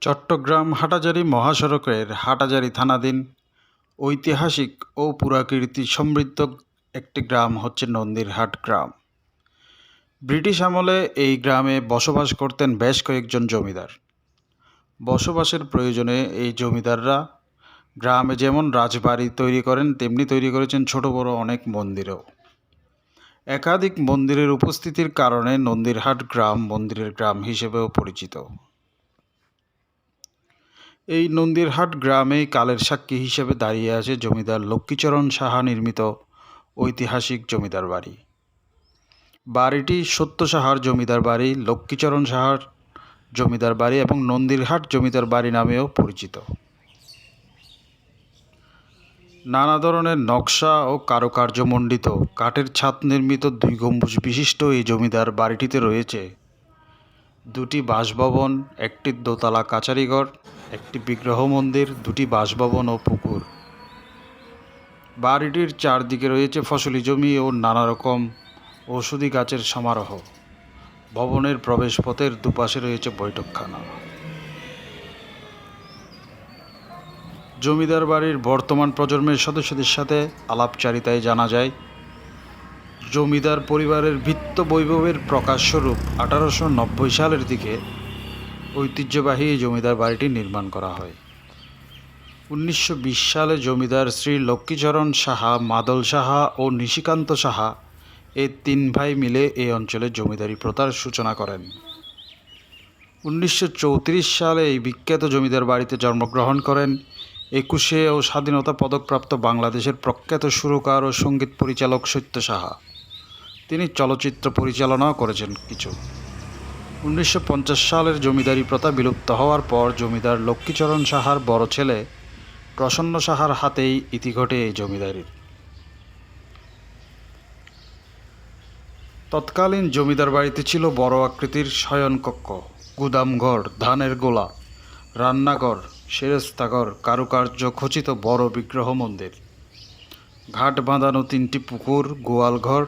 চট্টগ্রাম হাটাজারি মহাসড়কের হাটাজারি থানাধীন ঐতিহাসিক ও পুরাকীর্তি সমৃদ্ধ একটি গ্রাম হচ্ছে নন্দীরহাট গ্রাম। ব্রিটিশ আমলে এই গ্রামে বসবাস করতেন বেশ কয়েকজন জমিদার। বসবাসের প্রয়োজনে এই জমিদাররা গ্রামে যেমন রাজবাড়ি তৈরি করেন, তেমনি তৈরি করেছেন ছোট বড় অনেক মন্দিরও। একাধিক মন্দিরের উপস্থিতির কারণে নন্দীরহাট গ্রাম মন্দিরের গ্রাম হিসেবেও পরিচিত। এই নন্দীরহাট গ্রামেই কালের সাক্ষী হিসেবে দাঁড়িয়ে আছে জমিদার লক্ষ্মীচরণ সাহা নির্মিত ঐতিহাসিক জমিদার বাড়ি। বাড়িটি সত্য সাহার জমিদার বাড়ি, লক্ষ্মীচরণ সাহার জমিদার বাড়ি এবং নন্দীরহাট জমিদার বাড়ি নামেও পরিচিত। নানা ধরনের নকশা ও কারুকার্যমণ্ডিত কাঠের ছাদ নির্মিত দুই গম্বুজ বিশিষ্ট এই জমিদার বাড়িটিতে রয়েছে। দুটি বাসভবন, একটি দোতলা কাচারিঘর একটি বিগ্রহ মন্দির দুটি বাসভবন ও পুকুর। বাড়িটির চারদিকে রয়েছে ফসলি জমি ও নানা রকম ঔষধি গাছের সমারোহ। ভবনের প্রবেশপথের দুপাশে রয়েছে বৈঠকখানা। জমিদার বাড়ির বর্তমান প্রজন্মের সদস্যদের সাথে আলাপচারিতায় জানা যায় জমিদার পরিবারের ভিত্ত বৈভবের প্রকাশস্বরূপ আঠারোশো নব্বই সালের দিকে ঐতিহ্যবাহী এই জমিদার বাড়িটি নির্মাণ করা হয়। উনিশশো বিশ সালে জমিদার শ্রী লক্ষ্মীচরণ সাহা, মাদল সাহা ও নিশিকান্ত সাহা এই তিন ভাই মিলে এই অঞ্চলে জমিদারি প্রথার সূচনা করেন। উনিশশো চৌত্রিশ সালে এই বিখ্যাত জমিদার বাড়িতে জন্মগ্রহণ করেন। একুশে ও স্বাধীনতা পদকপ্রাপ্ত বাংলাদেশের প্রখ্যাত সুরকার ও সংগীত পরিচালক সত্য সাহা। তিনি চলচ্চিত্র পরিচালনাও করেছেন কিছু। উনিশশো পঞ্চাশ সালের জমিদারি প্রথা বিলুপ্ত হওয়ার পর জমিদার লক্ষ্মীচরণ সাহার বড় ছেলে প্রসন্ন সাহার হাতেই ইতি ঘটে এই জমিদারির। তৎকালীন জমিদার বাড়িতে ছিল বড় আকৃতির শয়নকক্ষ, গুদামঘর, ধানের গোলা, রান্নাঘর, সেরেস্তাঘর, কারুকার্য, খচিত বড় বিগ্রহ মন্দির। ঘাট বাঁধানো তিনটি পুকুর, গোয়ালঘর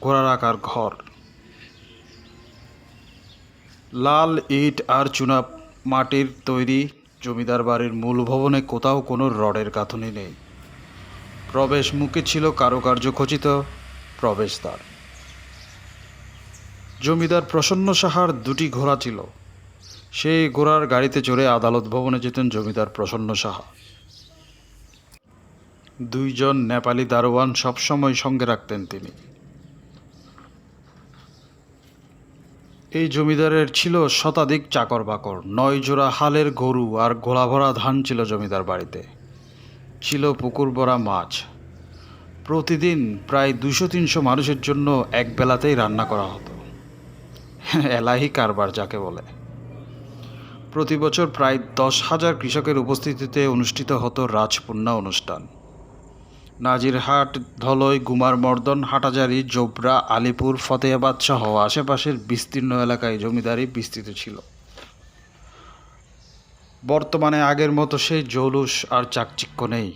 ঘোড়ার আকার ঘর। লাল ইট আর চুনা মাটির তৈরি জমিদার বাড়ির মূল ভবনে কোথাও কোনো রডের গাঁথনি নেই। প্রবেশ মুখে ছিল কারুকার্য খচিত প্রবেশদ্বার। জমিদার প্রসন্ন সাহার দুটি ঘোড়া ছিল। সেই ঘোড়ার গাড়িতে চড়ে আদালত ভবনে যেতেন জমিদার প্রসন্ন সাহা। দুইজন নেপালি দারোয়ান সবসময় সঙ্গে রাখতেন তিনি। এই জমিদারের ছিল শতাধিক চাকর বাকর নয় জোড়া হালের গরু আর গোলা ভরা ধান ছিল জমিদার বাড়িতে। ছিল পুকুর ভরা মাছ। প্রতিদিন প্রায় দুশো তিনশো মানুষের জন্য এক বেলাতেই রান্না করা হতো। এলাহি কারবার যাকে বলে। প্রতি বছর প্রায় দশ হাজার কৃষকের উপস্থিতিতে অনুষ্ঠিত হতো রাজপুণ্যা অনুষ্ঠান। নাজিরহাট ধলই, গুমার মর্দন, হাটাজারি, জোবরা, আলিপুর ফতেহাবাদ সহ আশেপাশের বিস্তীর্ণ এলাকায় জমিদারি বিস্তৃত ছিল। বর্তমানে আগের মতো সেই জৌলুস আর চাকচিক্য নেই।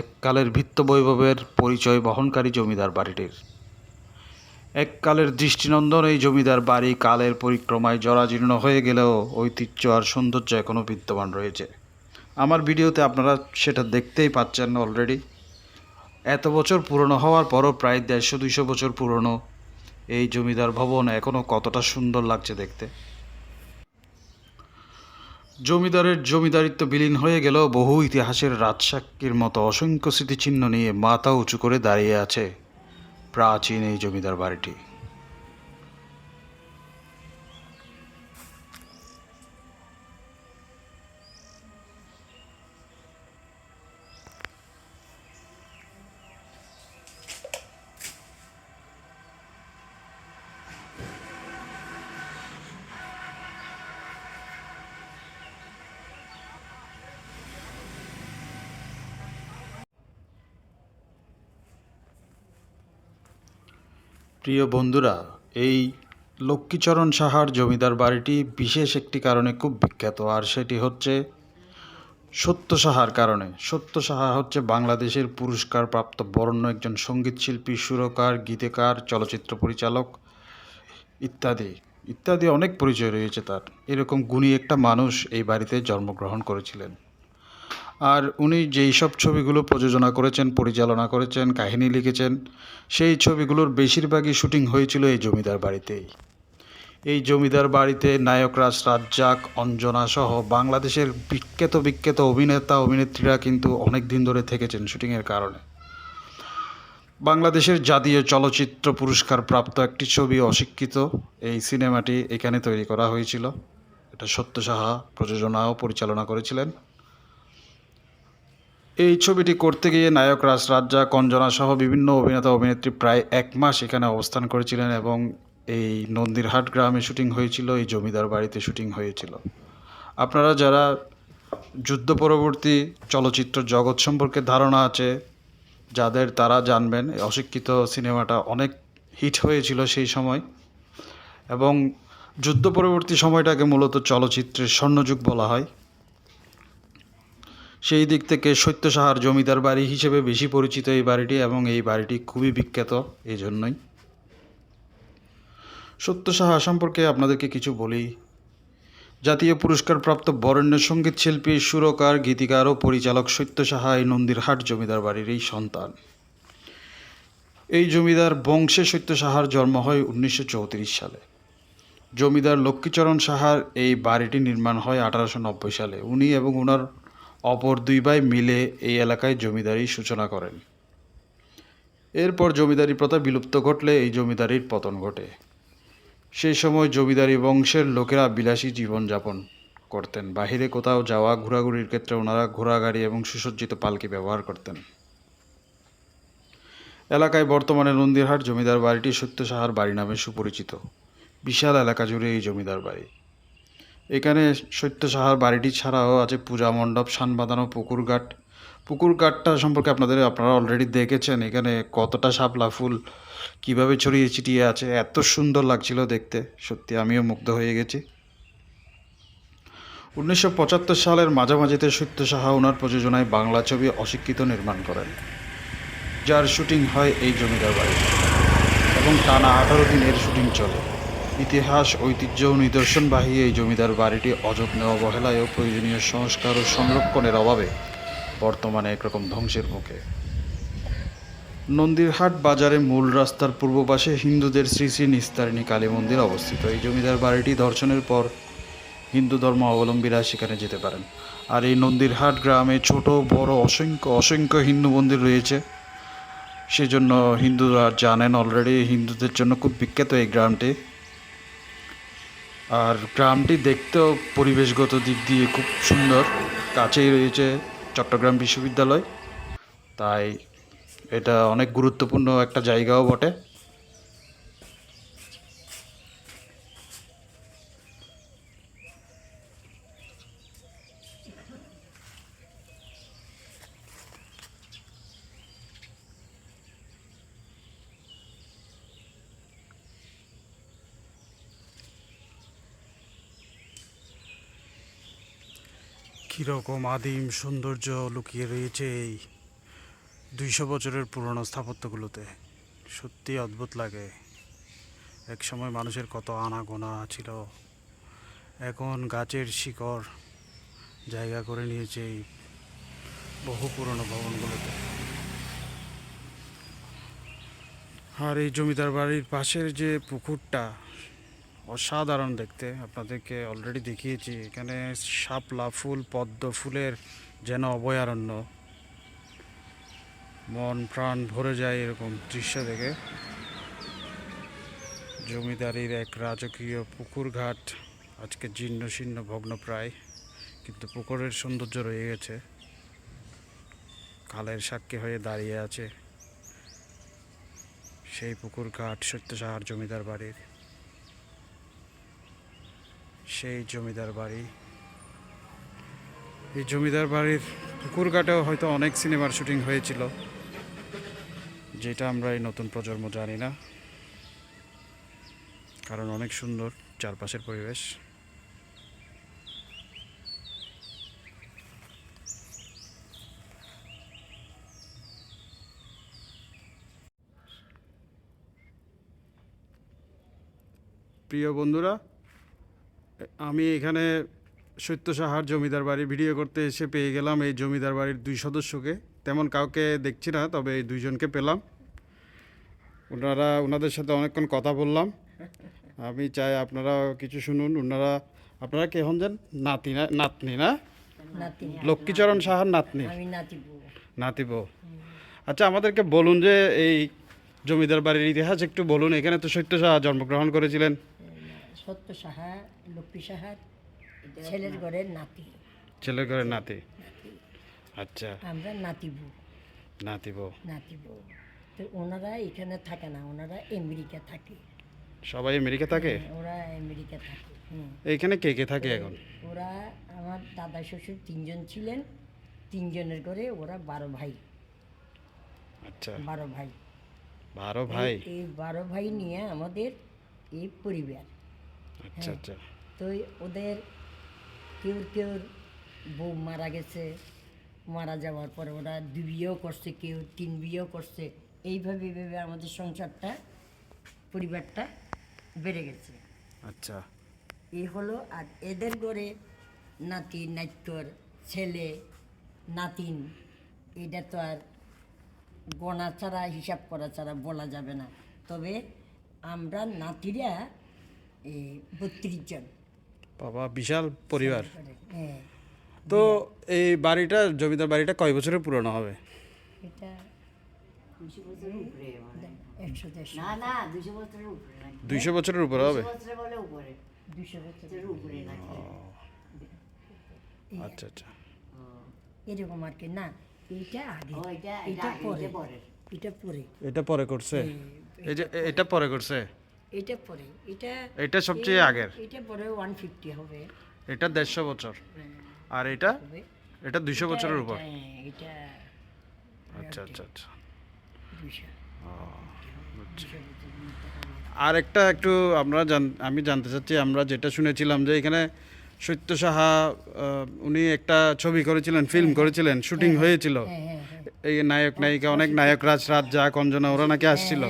এককালের ভিত্ত বৈভবের পরিচয় বহনকারী জমিদার বাড়িটির। এককালের দৃষ্টিনন্দন এই জমিদার বাড়ি কালের পরিক্রমায় জরাজীর্ণ হয়ে গেলেও ঐতিহ্য আর সৌন্দর্য এখনও বিদ্যমান রয়েছে। আমার ভিডিওতে আপনারা সেটা দেখতেই পাচ্ছেন অলরেডি এত বছর পুরনো হওয়ার পরও প্রায় দেড়শো, দুইশো বছর পুরনো এই জমিদার ভবন এখনও কতটা সুন্দর লাগছে দেখতে। জমিদারের জমিদারিত্ব বিলীন হয়ে গেল বহু ইতিহাসের রাজসাক্ষীর মতো অসংখ্য স্মৃতিচিহ্ন নিয়ে মাথা উঁচু করে দাঁড়িয়ে আছে প্রাচীন এই জমিদার বাড়িটি। প্রিয় বন্ধুরা, এই লক্ষ্মীচরণ সাহার জমিদার বাড়িটি বিশেষ একটি কারণে খুব বিখ্যাত, আর সেটি হচ্ছে সত্য সাহার কারণে। সত্য সাহা হচ্ছে বাংলাদেশের পুরস্কারপ্রাপ্ত বরণ্য একজন সঙ্গীতশিল্পী সুরকার, গীতিকার, চলচ্চিত্র পরিচালক ইত্যাদি। ইত্যাদি অনেক পরিচয় রয়েছে তার। এরকম গুণী একটা মানুষ এই বাড়িতে জন্মগ্রহণ করেছিলেন। আর উনি যেই সব ছবিগুলো প্রযোজনা করেছেন, পরিচালনা করেছেন, কাহিনী লিখেছেন, সেই ছবিগুলোর বেশিরভাগই শুটিং হয়েছিল এই জমিদার বাড়িতেই। এই জমিদার বাড়িতে নায়করাজ রাজ্জাক, অঞ্জনা সহ বাংলাদেশের বিখ্যাত বিখ্যাত অভিনেতা, অভিনেত্রীরা কিন্তু অনেক দিন ধরে থেকেছেন শুটিংয়ের কারণে। বাংলাদেশের জাতীয় চলচ্চিত্র পুরস্কার প্রাপ্ত একটি ছবি অশিক্ষিত, এই সিনেমাটি এখানে তৈরি করা হয়েছিল। এটা সত্য সাহা প্রযোজনা ও পরিচালনা করেছিলেন। এই ছবিটি করতে গিয়ে নায়ক রাজ রাজ্জাক অঞ্জনা সহ বিভিন্ন অভিনেতা অভিনেত্রী প্রায় এক মাস এখানে অবস্থান করেছিলেন এবং এই নন্দীরহাট গ্রামে শুটিং হয়েছিল, এই জমিদার বাড়িতে শুটিং হয়েছিল। আপনারা যারা যুদ্ধ পরবর্তী চলচ্চিত্র জগৎ সম্পর্কে ধারণা আছে, যাদের তারা জানবেন অশিক্ষিত সিনেমাটা অনেক হিট হয়েছিল সেই সময় এবং যুদ্ধ পরবর্তী সময়টাকে মূলত চলচ্চিত্রের স্বর্ণযুগ বলা হয়। সেই দিক থেকে সত্য সাহার জমিদার বাড়ি হিসেবে বেশি পরিচিত এই বাড়িটি এবং এই বাড়িটি খুবই বিখ্যাত এই জন্যই সত্য সাহা সম্পর্কে আপনাদেরকে কিছু বলি। জাতীয় পুরস্কারপ্রাপ্ত বরেণ্য সংগীত শিল্পী, সুরকার, গীতিকার ও পরিচালক সত্য সাহা এই নন্দীরহাট জমিদার বাড়ির এই সন্তান। এই জমিদার বংশে সত্য সাহার জন্ম হয় উনিশশো চৌত্রিশ সালে। জমিদার লক্ষ্মীচরণ সাহার এই বাড়িটি নির্মাণ হয় আঠারোশো নব্বই সালে। উনি এবং ওনার অপর দুই ভাই মিলে এই এলাকায় জমিদারি সূচনা করেন। এরপর জমিদারি প্রথা বিলুপ্ত ঘটলে এই জমিদারির পতন ঘটে। সেই সময় জমিদারি বংশের লোকেরা বিলাসী জীবনযাপন করতেন। বাহিরে কোথাও যাওয়া, ঘোরাঘুরির ক্ষেত্রে ওনারা ঘোড়া গাড়ি এবং সুসজ্জিত পালকি ব্যবহার করতেন। এলাকায় বর্তমানে নন্দীরহাট জমিদার বাড়িটি সত্য সাহার বাড়ি নামে সুপরিচিত। বিশাল এলাকা জুড়ে এই জমিদার বাড়ি। এখানে সত্য সাহার বাড়িটি ছাড়াও আছে পূজা মণ্ডপ সান বাঁধানো পুকুরঘাট। পুকুরঘাটটা সম্পর্কে আপনাদের আপনারা অলরেডি দেখেছেন, এখানে কতটা শাপলা ফুল, কীভাবে ছড়িয়ে ছিটিয়ে আছে, এত সুন্দর লাগছিল দেখতে। সত্যি আমিও মুগ্ধ হয়ে গেছি। উনিশশো পঁচাত্তর সালের মাঝামাঝিতে সত্য সাহা ওনার প্রযোজনায় বাংলা ছবি অশিক্ষিত নির্মাণ করেন, যার শুটিং হয় এই জমিদার বাড়িতে এবং টানা আঠারো দিন এর শুটিং চলে। ইতিহাস, ঐতিহ্য ও নিদর্শনবাহী এই জমিদার বাড়িটি অযত্নে অবহেলায় ও প্রয়োজনীয় সংস্কার ও সংরক্ষণের অভাবে বর্তমানে একরকম ধ্বংসের মুখে। নন্দীরহাট বাজারে মূল রাস্তার পূর্ব পাশে হিন্দুদের শ্রী শ্রী নিস্তারিণী কালী মন্দির অবস্থিত। এই জমিদার বাড়িটি দর্শনের পর হিন্দু ধর্ম অবলম্বীরা সেখানে যেতে পারেন। আর এই নন্দীরহাট গ্রামে ছোট, বড়, অসংখ্য অসংখ্য হিন্দু মন্দির রয়েছে। সেজন্য হিন্দুরা জানেন অলরেডি হিন্দুদের জন্য খুব বিখ্যাত এই গ্রামটি। আর গ্রামটি দেখতেও পরিবেশগত দিক দিয়ে খুব সুন্দর। কাছেই রয়েছে চট্টগ্রাম বিশ্ববিদ্যালয়। তাই এটা অনেক গুরুত্বপূর্ণ একটা জায়গাও বটে। কীরকম আদিম সৌন্দর্য লুকিয়ে রয়েছে এই দুইশো বছরের পুরনো স্থাপত্যগুলোতে? সত্যি অদ্ভুত লাগে। এক সময় মানুষের কত আনাগোনা ছিল। এখন গাছের শিকড় জায়গা করে নিয়েছে এই বহু পুরনো ভবনগুলোতে। আর এই জমিদার বাড়ির পাশের যে পুকুরটা অসাধারণ দেখতে। আপনাদেরকে অলরেডি দেখিয়েছি, এখানে শাপলা ফুল, পদ্ম ফুলের যেন অভয়ারণ্য। মন প্রাণ ভরে যায় এরকম দৃশ্য দেখে। জমিদারির এক রাজকীয় পুকুর ঘাট, আজকে জীর্ণ শীর্ণ ভগ্নপ্রায় কিন্তু পুকুরের সৌন্দর্য রয়ে গেছে। কালের সাক্ষী হয়ে দাঁড়িয়ে আছে সেই পুকুর ঘাট সত্য সাহার জমিদার বাড়ির। সেই জমিদার বাড়ি। এই জমিদার বাড়ির পুকুর ঘাটেও হয়তো অনেক সিনেমার শুটিং হয়েছিল, যেটা আমরা এই নতুন প্রজন্ম জানি না। কারণ অনেক সুন্দর চারপাশের পরিবেশ। প্রিয় বন্ধুরা আমি এখানে সত্য সাহার জমিদার বাড়ি ভিডিও করতে এসে পেয়ে গেলাম এই জমিদার বাড়ির দুই সদস্যকে। তেমন কাউকে দেখছি না তবে এই দুইজনকে পেলাম। ওনারা ওনাদের সাথে অনেকক্ষণ কথা বললাম। আমি চাই আপনারা কিছু শুনুন। ওনারা আপনারা কে হন যান? নাতি না নাতনি না? লক্ষ্মীচরণ সাহার নাতনি। নাতিব আচ্ছা আমাদেরকে বলুন যে এই জমিদার বাড়ির ইতিহাস একটু বলুন। এখানে তো সত্য সাহা জন্মগ্রহণ করেছিলেন। সত্য সাহা লক্ষ্মী সাহার ছেলের ঘরের নাতি। ছেলের ঘরের নাতি? আচ্ছা। আমরা নাতি বউ। নাতিব তো ওনারা এখানে থাকে না ওনারা আমেরিকা থাকে। সবাই আমেরিকা থাকে? ওরা আমেরিকা থাকে হুম। এইখানে কে কে থাকে এখন? ওরা আমার দাদা শ্বশুর তিনজন ছিলেন। তিনজনের ঘরে ওরা বারো ভাই। আচ্ছা। বারো ভাই। বারো ভাই? এই বারো ভাই নিয়ে আমাদের এই পরিবার। আচ্ছা আচ্ছা। তো ওদের কেউ কেউ বউ মারা গেছে মারা যাওয়ার পরে ওরা দুই বিয়েও করছে কেউ তিন বিয়েও করছে। এইভাবে এইভাবে আমাদের সংসারটা পরিবারটা বেড়ে গেছে। আচ্ছা। এই হলো আর এদের ঘরে নাতি নাট্যর ছেলে নাতিন এটা তো আর গণা ছাড়া হিসাব করা ছাড়া বলা যাবে না। তবে আমরা নাতিরা বত্রিশ জন। বাবা বিশাল পরিবার। হ্যাঁ। তো এই বাড়িটা জমিদার বাড়িটা কয় বছরের পুরনো হবে? এটা দুইশো বছরের উপরে হবে? আচ্ছা আচ্ছা। এরকম আর কি। না এটা আগে, পরে এটা পরে। এটা পরে। এটা পরে করছে? এই যে এটা পরে করছে? এটা পরে এটা এটা সবচেয়ে আগের। এটা পরে ওয়ান ফিফটি হবে। এটা দেড়শো বছর। আর এটা? এটা দুইশো বছরের উপর। এটা- হ্যাঁ, আচ্ছা আচ্ছা। আচ্ছা। আর একটা একটু আমরা জান আমি জানতে চাচ্ছি আমরা যেটা শুনেছিলাম যে এখানে সত্য সাহা উনি একটা ছবি করেছিলেন ফিল্ম করেছিলেন শুটিং হয়েছিল। হ্যাঁ হ্যাঁ হ্যাঁ। এই নায়ক নায়িকা অনেক নায়ক রাজ রাজ যা কঞ্জনা ওরা নাকি আসছিল।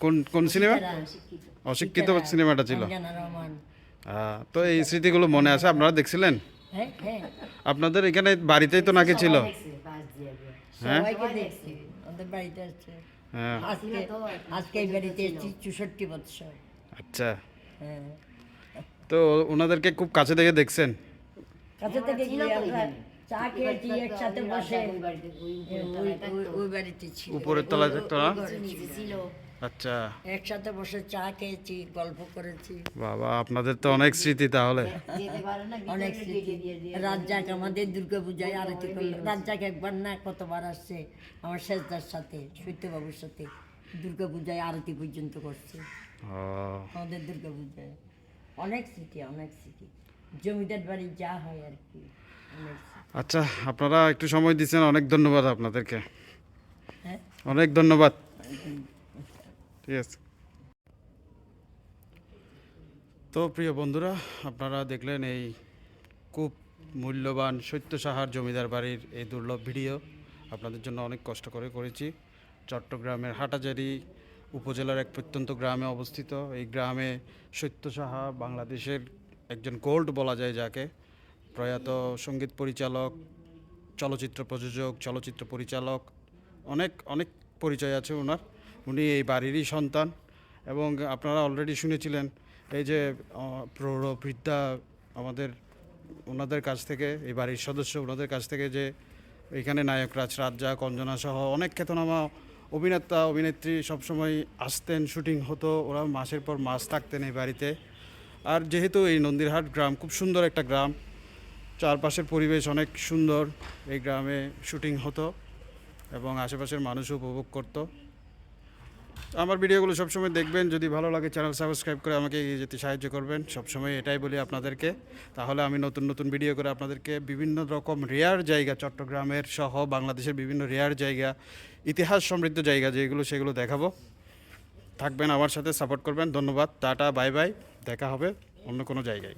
কোন কোন সিনেমা অশিক্ষিত সিনেমাটা ছিল। তো এই স্মৃতিগুলো মনে আছে? আপনারা দেখছিলেন? হ্যাঁ হ্যাঁ। আপনাদের এখানে বাড়িতেই তো নাকি ছিল। হ্যাঁ? হ্যাঁ। আজকে আজকে এই বাড়িতে এসেছি চৌষট্টি বছর আচ্ছা। তো ওনাদেরকে খুব কাছে থেকে দেখছেন? কাছে থেকে। চা খেয়েছি একসাথে বসে উপরের তলায় ছিল। আচ্ছা। একসাথে বসে চা খেয়েছি গল্প করেছি। বাবা আপনাদের তো অনেক স্মৃতি তাহলে। যেতে পারে না অনেক স্মৃতি। রাজ্জাক আমাদের দুর্গা পূজায় আরতি করল রাজ্জাক একবার না কতবার আসছে আমার শেষদার সাথে সত্যবাবুর সাথে দুর্গা পূজায় আরতি পর্যন্ত করছে। ও। আমাদের দুর্গা পূজায়। অনেক স্মৃতি অনেক স্মৃতি। জমিদার বাড়ি যা হয় আর কি আচ্ছা আপনারা একটু সময় দিচ্ছেন অনেক ধন্যবাদ আপনাদেরকে। হ্যাঁ? অনেক ধন্যবাদ। আছে তো প্রিয় বন্ধুরা, আপনারা দেখলেন এই খুব মূল্যবান সত্য সাহার জমিদার বাড়ির এই দুর্লভ ভিডিও। আপনাদের জন্য অনেক কষ্ট করে করেছি। চট্টগ্রামের হাটাজারি উপজেলার এক প্রত্যন্ত গ্রামে অবস্থিত। এই গ্রামে সত্য সাহা বাংলাদেশের একজন গোল্ড বলা যায় যাকে। প্রয়াত সংগীত পরিচালক, চলচ্চিত্র প্রযোজক, চলচ্চিত্র পরিচালক, অনেক অনেক পরিচয় আছে ওনার। উনি এই বাড়িরই সন্তান এবং আপনারা অলরেডি শুনেছিলেন এই যে আহ, প্রৌঢ় বৃদ্ধা আমাদের ওনাদের কাছ থেকে এই বাড়ির সদস্য ওনাদের কাছ থেকে যে এখানে নায়করাজ রাজ্জাক কঞ্জনা সহ অনেক খ্যাতনামা অভিনেতা অভিনেত্রী সবসময় আসতেন শুটিং হতো ওরা মাসের পর মাস থাকতেন এই বাড়িতে। আর যেহেতু এই নন্দীরহাট গ্রাম খুব সুন্দর একটা গ্রাম চারপাশের পরিবেশ অনেক সুন্দর এই গ্রামে শুটিং হতো এবং আশেপাশের মানুষও উপভোগ করতো। আমার ভিডিওগুলো সবসময় দেখবেন। যদি ভালো লাগে চ্যানেল সাবস্ক্রাইব করে আমাকে এগিয়ে যেতে সাহায্য করবেন। সবসময় এটাই বলি আপনাদেরকে। তাহলে আমি নতুন নতুন ভিডিও করে আপনাদেরকে বিভিন্ন রকম রেয়ার জায়গা, চট্টগ্রামের সহ বাংলাদেশের বিভিন্ন রেয়ার জায়গা, ইতিহাস সমৃদ্ধ জায়গা যেগুলো সেগুলো দেখাবো। থাকবেন আমার সাথে, সাপোর্ট করবেন। ধন্যবাদ। Tata, bye bye. দেখা হবে অন্য কোনো জায়গায়।